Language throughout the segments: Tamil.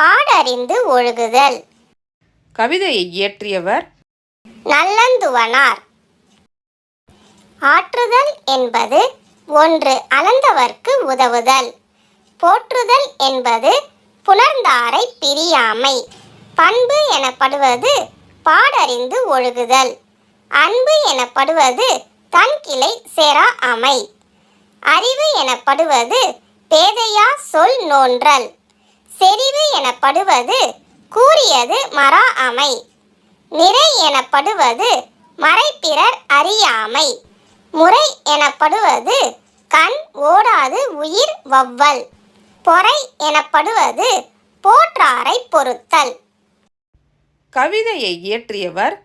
பாடறிந்து ஒழுகுதல். கவிதையை இயற்றியவர் நல்லந்துவனார். ஆற்றுதல் என்பது ஒன்று அளந்தவர்க்கு உதவுதல். போற்றுதல் என்பது புணர்ந்தாரை பிரியாமை. பண்பு எனப்படுவது பாடறிந்து ஒழுகுதல். அன்பு எனப்படுவது தன் கிளை சேரா அமை. அறிவு எனப்படுவது பேதையா சொல் நோன்றல். செறிவு எனப்படுவது கூறியது மரா அமை நிறை எனப்படுவது மறைப்பிறர் அறியாமை. முறை எனப்படுவது கண் ஓடாது உயிர் வவ்வல். பொறை எனப்படுவது போற்றாரை பொறுத்தல். கவிதையை இயற்றியவர்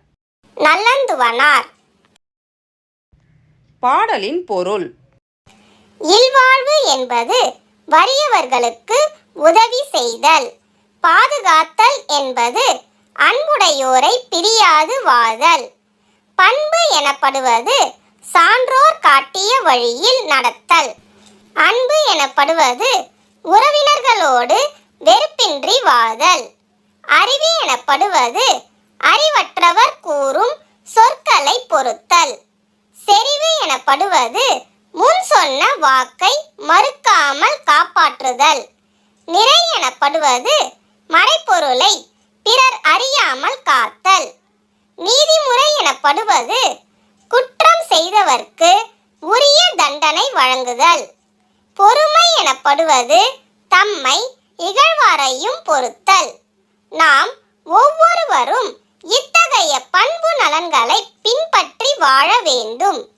நல்லந்துவனார். பாடலின் பொருள் இல்வாழ்வு என்பது வறியவர்களுக்கு உதவி செய்தல். பாதுகாத்தல் என்பது அன்புடையோரை பிரியாது வாழ்தல் பண்பு எனப்படுவது சான்றோர் காட்டிய வழியில் நடத்தல். அன்பு எனப்படுவது உறவினர்களோடு வெறுப்பின்றி வாழ்தல் அறிவு எனப்படுவது அறிவற்றவர் கூறும் சொற்களை பொறுத்தல் செறிவு எனப்படுவது முன் சொன்ன வாக்கை மறுக்காமல் காப்பாற்றுதல். நிறை எனப்படுவது மறைப்பொருளை பிறர் அறியாமல் காத்தல். நீதிமுறை எனப்படுவது குற்றம் செய்தவர்க்கு உரிய தண்டனை வழங்குதல். பொறுமை எனப்படுவது தம்மை இகழ்வாரையும் பொறுத்தல். நாம் ஒவ்வொருவரும் இத்தகைய பண்பு நலன்களை பின்பற்றி வாழ வேண்டும்.